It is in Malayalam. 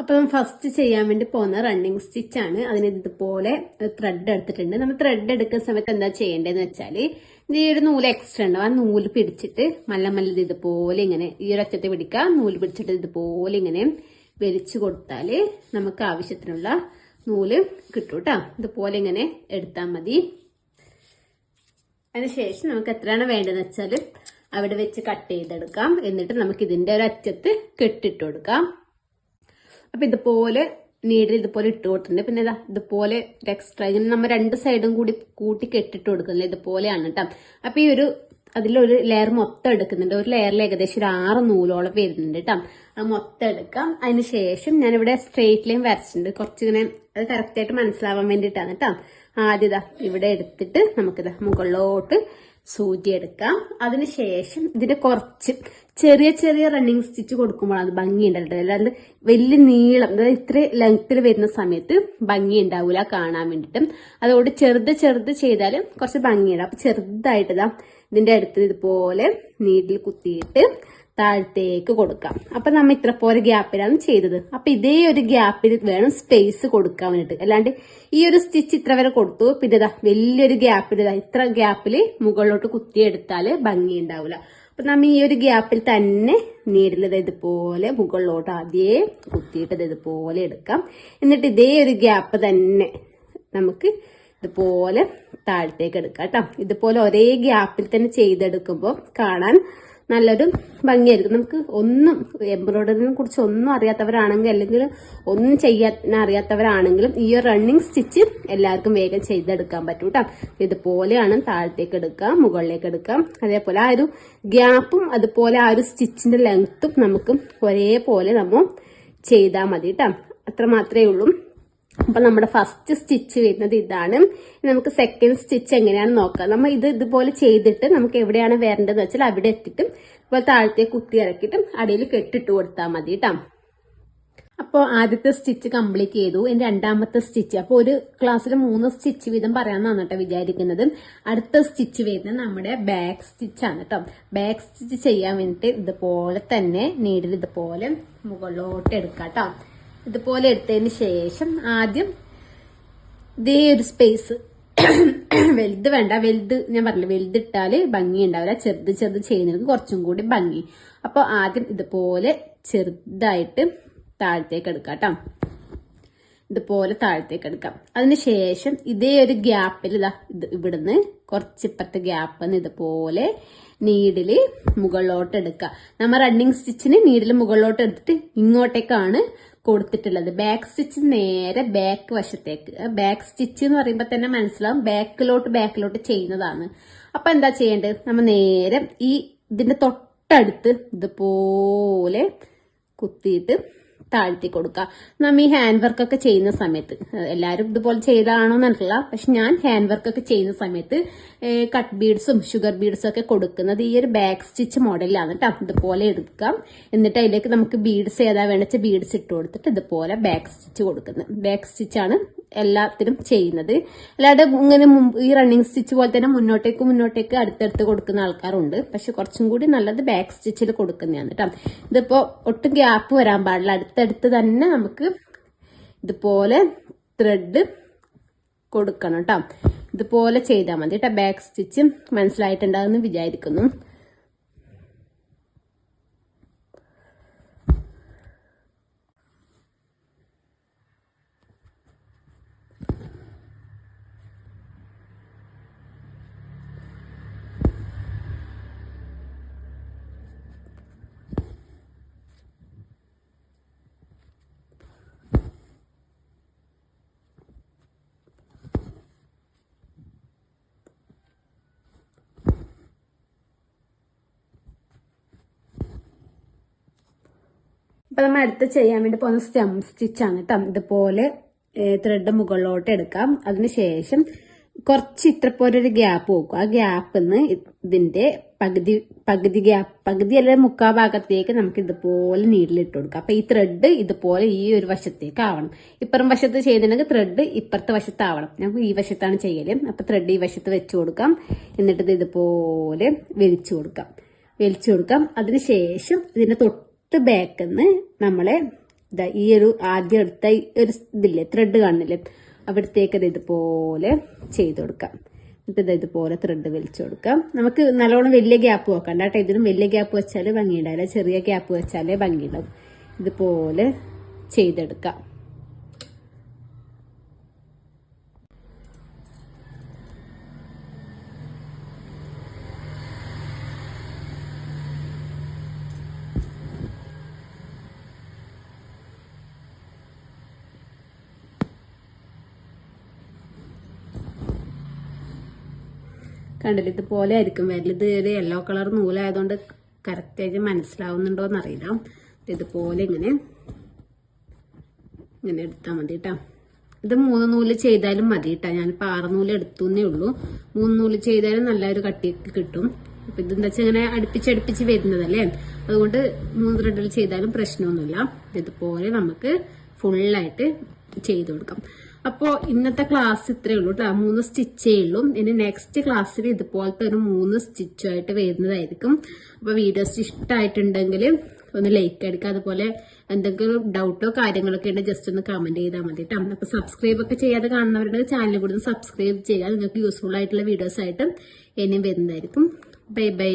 അപ്പം ഫസ്റ്റ് ചെയ്യാൻ വേണ്ടി പോകുന്ന റണ്ണിങ് സ്റ്റിച്ച് ആണ്. അതിന് ഇതുപോലെ ത്രെഡ് എടുത്തിട്ടുണ്ട്. നമ്മൾ ത്രെഡ് എടുക്കുന്ന സമയത്ത് എന്താ ചെയ്യേണ്ടതെന്ന് വെച്ചാൽ ഈ ഒരു നൂൽ എക്സ്ട്രാ ഉണ്ടാവും ആ നൂൽ പിടിച്ചിട്ട് മല്ല മല്ല ഇത് ഇതുപോലെ ഇങ്ങനെ ഈ ഒരു അറ്റത്തെ പിടിക്കുക. നൂൽ പിടിച്ചിട്ട് ഇതുപോലെ ഇങ്ങനെ വലിച്ചു കൊടുത്താൽ നമുക്ക് ആവശ്യത്തിനുള്ള നൂൽ കിട്ടും കേട്ടോ ഇതുപോലെ ഇങ്ങനെ എടുത്താൽ മതി. അതിനുശേഷം നമുക്ക് എത്രയാണ് വേണ്ടതെന്ന് വെച്ചാൽ അവിടെ വെച്ച് കട്ട് ചെയ്തെടുക്കാം. എന്നിട്ട് നമുക്ക് ഇതിന്റെ ഒരു അറ്റത്ത് കെട്ടിട്ട് കൊടുക്കാം. അപ്പൊ ഇതുപോലെ നീഡിൽ ഇതുപോലെ ഇട്ട് കൊടുത്തിട്ടുണ്ട്. പിന്നെ ഇതാ ഇതുപോലെ എക്സ്ട്രാ ഇങ്ങനെ നമ്മൾ രണ്ട് സൈഡും കൂടി കൂട്ടി കെട്ടിട്ട് കൊടുക്കുന്നില്ല? ഇതുപോലെയാണ് കേട്ടോ അപ്പൊ ഈ ഒരു അതിലൊരു ലെയർ മൊത്തം എടുക്കുന്നുണ്ട്. ഒരു ലെയറിൽ ഏകദേശം ഒരു ആറ് നൂലോളം വരുന്നുണ്ട് കേട്ടോ അത് മൊത്തം എടുക്കാം. അതിന് ശേഷം ഞാൻ ഇവിടെ സ്ട്രെയിറ്റ് ലൈൻ വരച്ചിട്ടുണ്ട്. കുറച്ചിങ്ങനെ അത് കറക്റ്റായിട്ട് മനസ്സിലാവാൻ വേണ്ടിയിട്ടാണ് കേട്ടോ ആദ്യം ഇതാ ഇവിടെ എടുത്തിട്ട് നമുക്കിതാ മുകളിലോട്ട് സൂചി എടുക്കാം അതിനുശേഷം ഇതിന്റെ കുറച്ച് ചെറിയ ചെറിയ റണ്ണിങ് സ്റ്റിച്ച് കൊടുക്കുമ്പോഴാണ് ഭംഗി ഉണ്ടാവുന്നത് അല്ലാണ്ട് വലിയ നീളം അതായത് ഇത്ര ലെങ്ത്തിൽ വരുന്ന സമയത്ത് ഭംഗി ഉണ്ടാവില്ല കാണാൻ വേണ്ടിയിട്ടും അതുകൊണ്ട് ചെറുത് ചെറുത് ചെയ്താൽ കുറച്ച് ഭംഗിയുണ്ട്. അപ്പൊ ചെറുതായിട്ട് ഇതാ ഇതിന്റെ അടുത്ത് ഇതുപോലെ നീഡിൽ കുത്തിയിട്ട് താഴത്തേക്ക് കൊടുക്കാം. അപ്പൊ നമ്മൾ ഇത്ര പോലെ ഗ്യാപ്പിലാണ് ചെയ്തത്. അപ്പൊ ഇതേ ഒരു ഗ്യാപ്പിൽ വേണം സ്പേസ് കൊടുക്കാൻ വേണ്ടിട്ട് അല്ലാണ്ട് ഈ ഒരു സ്റ്റിച്ച് ഇത്ര വരെ കൊടുത്തു. പിന്നെ ഇതാ വലിയൊരു ഗ്യാപ്പിൽ ഇതാ ഇത്ര ഗ്യാപ്പിൽ മുകളിലോട്ട് കുത്തിയെടുത്താൽ ഭംഗി ഉണ്ടാവില്ല അപ്പൊ നമ്മ ഈ ഒരു ഗ്യാപ്പിൽ തന്നെ നീരിലത് ഇതുപോലെ മുകളിലോട്ട് ആദ്യേ കുത്തിയിട്ടത് ഇത് ഇതുപോലെ എടുക്കാം. എന്നിട്ട് ഇതേ ഒരു ഗ്യാപ്പ് തന്നെ നമുക്ക് ഇതുപോലെ താഴത്തേക്ക് എടുക്കാം കേട്ടോ. ഇതുപോലെ ഒരേ ഗ്യാപ്പിൽ തന്നെ ചെയ്തെടുക്കുമ്പോൾ കാണാൻ നല്ലൊരു ഭംഗിയായിരിക്കും. നമുക്ക് ഒന്നും എംബ്രോയിഡറിനെ കുറിച്ച് ഒന്നും അറിയാത്തവരാണെങ്കിൽ അല്ലെങ്കിൽ ഒന്നും ചെയ്യാൻ അറിയാത്തവരാണെങ്കിലും ഈ ഒരു റണ്ണിങ് സ്റ്റിച്ച് എല്ലാവർക്കും വേഗം ചെയ്തെടുക്കാൻ പറ്റും കേട്ടോ ഇതുപോലെയാണ് താഴത്തേക്ക് എടുക്കാം മുകളിലേക്ക് എടുക്കാം. അതേപോലെ ആ ഒരു ഗ്യാപ്പും അതുപോലെ ആ ഒരു സ്റ്റിച്ചിന്റെ ലെങ്ത്തും നമുക്ക് ഒരേപോലെ നമ്മൾ ചെയ്താൽ മതി കേട്ടോ അത്ര മാത്രമേ ഉള്ളൂ. അപ്പൊ നമ്മുടെ ഫസ്റ്റ് സ്റ്റിച്ച് വരുന്നത് ഇതാണ്. നമുക്ക് സെക്കൻഡ് സ്റ്റിച്ച് എങ്ങനെയാണെന്ന് നോക്കാം. നമ്മൾ ഇത് ഇതുപോലെ ചെയ്തിട്ട് നമുക്ക് എവിടെയാണ് വരേണ്ടതെന്ന് വെച്ചാൽ അവിടെ എത്തിയിട്ടും ഇതുപോലെ താഴത്തെ കുത്തി ഇറക്കിയിട്ടും അടിയിൽ കെട്ടിട്ട് കൊടുത്താൽ മതി കേട്ടോ അപ്പോൾ ആദ്യത്തെ സ്റ്റിച്ച് കംപ്ലീറ്റ് ചെയ്തു. ഇനി രണ്ടാമത്തെ സ്റ്റിച്ച് അപ്പോൾ ഒരു ക്ലാസ്സിൽ മൂന്ന് സ്റ്റിച്ച് വീതം പറയാമെന്നാണ് കേട്ടോ വിചാരിക്കുന്നത്. അടുത്ത സ്റ്റിച്ച് വരുന്നത് നമ്മുടെ ബാക്ക് സ്റ്റിച്ചാണ് കേട്ടോ ബാക്ക് സ്റ്റിച്ച് ചെയ്യാൻ വേണ്ടിയിട്ട് ഇതുപോലെ തന്നെ നീഡിൽ ഇതുപോലെ മുകളിലോട്ട് എടുക്കാം കേട്ടോ ഇതുപോലെ എടുത്തതിന് ശേഷം ആദ്യം ഇതേ ഒരു സ്പേസ് വലുത് വേണ്ട. വലുത് ഞാൻ പറഞ്ഞില്ല വലുത് ഇട്ടാൽ ഭംഗി ഉണ്ടാവില്ല ചെറുത് ചെറുത് ചെയ്യുന്നതിന് കുറച്ചും കൂടി ഭംഗി. അപ്പൊ ആദ്യം ഇതുപോലെ ചെറുതായിട്ട് താഴത്തേക്ക് എടുക്കാം കേട്ടോ ഇതുപോലെ താഴത്തേക്ക് എടുക്കാം. അതിനുശേഷം ഇതേ ഒരു ഗ്യാപ്പിൽ ഇതാ ഇത് ഇവിടുന്ന് കുറച്ചിപ്പത്തെ ഗ്യാപ്പ് ഇതുപോലെ നീഡിൽ മുകളിലോട്ട് എടുക്കുക നമ്മൾ റണ്ണിങ് സ്റ്റിച്ചിന് നീഡിൽ മുകളിലോട്ട് എടുത്തിട്ട് ഇങ്ങോട്ടേക്കാണ് കൊടുത്തിട്ടുള്ളത്. ബാക്ക് സ്റ്റിച്ച് നേരെ ബാക്ക് വശത്തേക്ക്. ബാക്ക് സ്റ്റിച്ച് എന്ന് പറയുമ്പോൾ തന്നെ മനസ്സിലാവും ബാക്കിലോട്ട് ബാക്കിലോട്ട് ചെയ്യുന്നതാണ്. അപ്പൊ എന്താ ചെയ്യേണ്ടത്? നമ്മൾ നേരെ ഈ ഇതിന്റെ തൊട്ടടുത്ത് ഇതുപോലെ കുത്തിയിട്ട് താഴ്ത്തി കൊടുക്കുക നമ്മ ഈ ഹാൻഡ് വർക്ക് ഒക്കെ ചെയ്യുന്ന സമയത്ത് എല്ലാവരും ഇതുപോലെ ചെയ്താണോ എന്നല്ല പക്ഷെ ഞാൻ ഹാൻഡ് വർക്ക് ഒക്കെ ചെയ്യുന്ന സമയത്ത് കട്ട് ബീഡ്സും ഷുഗർ ബീഡ്സും ഒക്കെ കൊടുക്കുന്നത് ഈ ഒരു ബാക്ക് സ്റ്റിച്ച് മോഡലാണ് കേട്ടോ ഇതുപോലെ എടുക്കാം എന്നിട്ട് അതിലേക്ക് നമുക്ക് ബീഡ്സ് ഏതാ വേണിച്ച ബീഡ്സ് ഇട്ട് കൊടുത്തിട്ട് ഇതുപോലെ ബാക്ക് സ്റ്റിച്ച് കൊടുക്കുന്നത്. ബാക്ക് സ്റ്റിച്ചാണ് എല്ലാത്തിനും ചെയ്യുന്നത്. അല്ലാതെ ഇങ്ങനെ ഈ റണ്ണിങ് സ്റ്റിച്ച് പോലെ തന്നെ മുന്നോട്ടേക്ക് മുന്നോട്ടേക്ക് അടുത്തടുത്ത് കൊടുക്കുന്ന ആൾക്കാരുണ്ട്. പക്ഷെ കുറച്ചും കൂടി നല്ലത് ബാക്ക് സ്റ്റിച്ചിൽ കൊടുക്കുന്നതാണ് കേട്ടോ ഇതിപ്പോ ഒട്ടും ഗ്യാപ്പ് വരാൻ പാടില്ല. അടുത്തടുത്ത് തന്നെ നമുക്ക് ഇതുപോലെ ത്രെഡ് കൊടുക്കണം കേട്ടോ ഇതുപോലെ ചെയ്താൽ മതി കേട്ടോ ബാക്ക് സ്റ്റിച്ച് മനസ്സിലായിട്ടുണ്ടാകുമെന്ന് വിചാരിക്കുന്നു. അപ്പൊ നമ്മൾ അടുത്ത് ചെയ്യാൻ വേണ്ടി പോകുന്ന സ്റ്റെം സ്റ്റിച്ചാണ് കേട്ടോ ഇതുപോലെ ത്രെഡ് മുകളിലോട്ട് എടുക്കാം. അതിനുശേഷം കുറച്ച് ഇത്ര പോലെ ഒരു ഗ്യാപ്പ് നോക്കും ആ ഗ്യാപ്പിൽ നിന്ന് ഇതിന്റെ പകുതി പകുതി ഗ്യാപ്പ് പകുതി അല്ലെങ്കിൽ മുക്കാ ഭാഗത്തേക്ക് നമുക്ക് ഇതുപോലെ നീഡിലിട്ട് കൊടുക്കാം. അപ്പൊ ഈ ത്രെഡ് ഇതുപോലെ ഈ ഒരു വശത്തേക്ക് ആവണം. ഇപ്പുറം വശത്ത് ചെയ്യുന്നുണ്ടെങ്കിൽ ത്രെഡ് ഇപ്പുറത്തെ വശത്താവണം. നമുക്ക് ഈ വശത്താണ് ചെയ്യൽ. അപ്പൊ ത്രെഡ് ഈ വശത്ത് വെച്ച് കൊടുക്കാം. എന്നിട്ട് ഇത് ഇതുപോലെ വലിച്ചു കൊടുക്കാം. വലിച്ചു കൊടുക്കാം. അതിനുശേഷം ഇതിന്റെ തൊട്ട് ബാക്കിൽ നിന്ന് നമ്മളെ ദാ ഈ ഒരു ആദ്യം എടുത്ത ഒരു ഇതില്ലേ ത്രെഡ് കാണില്ലേ? അവിടത്തേക്ക് ഇത് ഇതുപോലെ ചെയ്ത് കൊടുക്കാം. എന്നിട്ട് ഇത് ഇതുപോലെ ത്രെഡ് വലിച്ചു കൊടുക്കാം. നമുക്ക് നല്ലോണം വലിയ ഗ്യാപ്പ് വെക്കണ്ട കേട്ടോ. ഇതിനും വലിയ ഗ്യാപ്പ് വെച്ചാൽ ഭംഗിയുണ്ടാവില്ല. ചെറിയ ഗ്യാപ്പ് വെച്ചാലേ ഭംഗിയുണ്ടാവും. ഇതുപോലെ ചെയ്തെടുക്കാം. കണ്ടില്ല? ഇതുപോലെ ആയിരിക്കും. വലുത് ഒരു യെല്ലോ കളർ നൂലായതുകൊണ്ട് കറക്റ്റായിട്ട് മനസ്സിലാവുന്നുണ്ടോ എന്നറിയില്ല ഇതുപോലെ ഇങ്ങനെ ഇങ്ങനെ എടുത്താൽ മതി കേട്ടോ ഇത് മൂന്ന് നൂൽ ചെയ്താലും മതി കേട്ടോ ഞാനിപ്പോൾ ആറ് നൂൽ എടുത്തു എന്നേ ഉള്ളൂ. മൂന്ന് നൂൽ ചെയ്താലും നല്ലൊരു കട്ടി കിട്ടും. അപ്പൊ ഇതെന്താ വെച്ചാൽ ഇങ്ങനെ അടുപ്പിച്ചടുപ്പിച്ച് വരുന്നതല്ലേ? അതുകൊണ്ട് മൂന്ന് ത്രെഡിൽ ചെയ്താലും പ്രശ്നമൊന്നുമില്ല. ഇതുപോലെ നമുക്ക് ഫുള്ളായിട്ട് ചെയ്ത് കൊടുക്കാം. അപ്പോൾ ഇന്നത്തെ ക്ലാസ് ഇത്രയേ ഉള്ളൂ കേട്ടോ മൂന്ന് സ്റ്റിച്ചേ ഉള്ളൂ. ഇനി നെക്സ്റ്റ് ക്ലാസ്സിൽ ഇതുപോലത്തെ ഒരു മൂന്ന് സ്റ്റിച്ചുമായിട്ട് വരുന്നതായിരിക്കും. അപ്പോൾ വീഡിയോസ് ഇഷ്ടമായിട്ടുണ്ടെങ്കിൽ ഒന്ന് ലൈക്ക് അടിക്കുക. അതുപോലെ എന്തെങ്കിലും ഡൗട്ടോ കാര്യങ്ങളൊക്കെ ഉണ്ടെങ്കിൽ ജസ്റ്റ് ഒന്ന് കമന്റ് ചെയ്താൽ മതി കേട്ടോ അപ്പോൾ സബ്സ്ക്രൈബ് ഒക്കെ ചെയ്യാതെ കാണുന്നവരുണ്ടെങ്കിൽ ചാനൽ കൂടി സബ്സ്ക്രൈബ് ചെയ്യുക. നിങ്ങൾക്ക് യൂസ്ഫുൾ ആയിട്ടുള്ള വീഡിയോസ് ആയിട്ട് ഇനിയും വരുന്നതായിരിക്കും. Bye bye